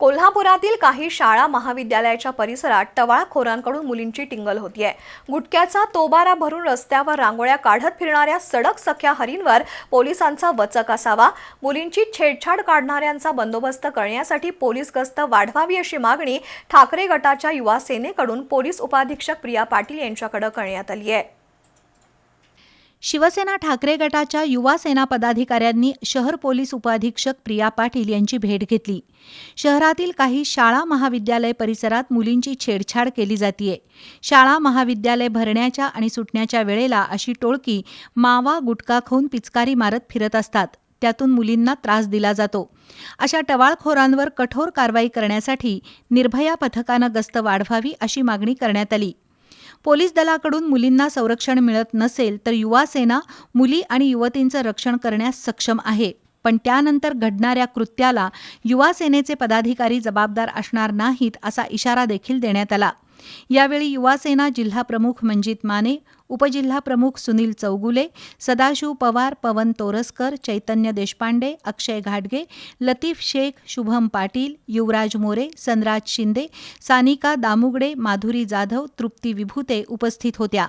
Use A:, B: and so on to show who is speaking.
A: कोल्हापुरातील काही शाळा महाविद्यालयाच्या परिसरात टवाळखोरांकडून मुलींची टिंगल होतीये. गुटख्याचा तोबारा भरून रस्त्यावर रांगोळ्या काढत फिरणाऱ्या सडक सख्या हरींवर पोलिसांचा वचक असावा. मुलींची छेडछाड काढणाऱ्यांचा बंदोबस्त करण्यासाठी पोलीस गस्त वाढवावी अशी मागणी ठाकरे गटाच्या युवा सेनेकडून पोलीस उपाधीक्षक प्रिया पाटील यांच्याकडे करण्यात आली आहे
B: शिवसेना ठाकरे गटाच्या युवा सेना पदाधिकाऱ्यांनी शहर पोलीस उपअधीक्षक प्रिया पाटील यांची भेट घेतली. शहरातील काही शाळा महाविद्यालय परिसरात मुलींची छेडछाड केली जातीये. शाळा महाविद्यालय भरण्याच्या आणि सुटण्याच्या वेळेला अशी टोळकी मावा गुटखा खाऊन पिचकारी मारत फिरत असतात. त्यातून मुलींना त्रास दिला जातो. अशा टवाळखोरांवर कठोर कारवाई करण्यासाठी निर्भया पथकानं गस्त वाढवावी अशी मागणी करण्यात आली. पोलीस दलाकडून मुलींना संरक्षण मिळत नसेल तर युवा सेना मुली आणि युवतींचं रक्षण करण्यास सक्षम आहे. पण त्यानंतर घडणाऱ्या कृत्याला युवा सेनेचे पदाधिकारी जबाबदार असणार नाहीत असा इशारा देखील देण्यात आला. यावेळी युवासेना जिल्हाप्रमुख जिल्हा प्रमुख मंजित माने उपजिल्हा प्रमुख सुनील चौगुले सदाशिव पवार पवन तोरसकर चैतन्य देशपांडे अक्षय घाटगे लतीफ शेख शुभम पाटील युवराज मोरे सनराज शिंदे सानिका दामुगडे माधुरी जाधव तृप्ती विभूते उपस्थित होत्या.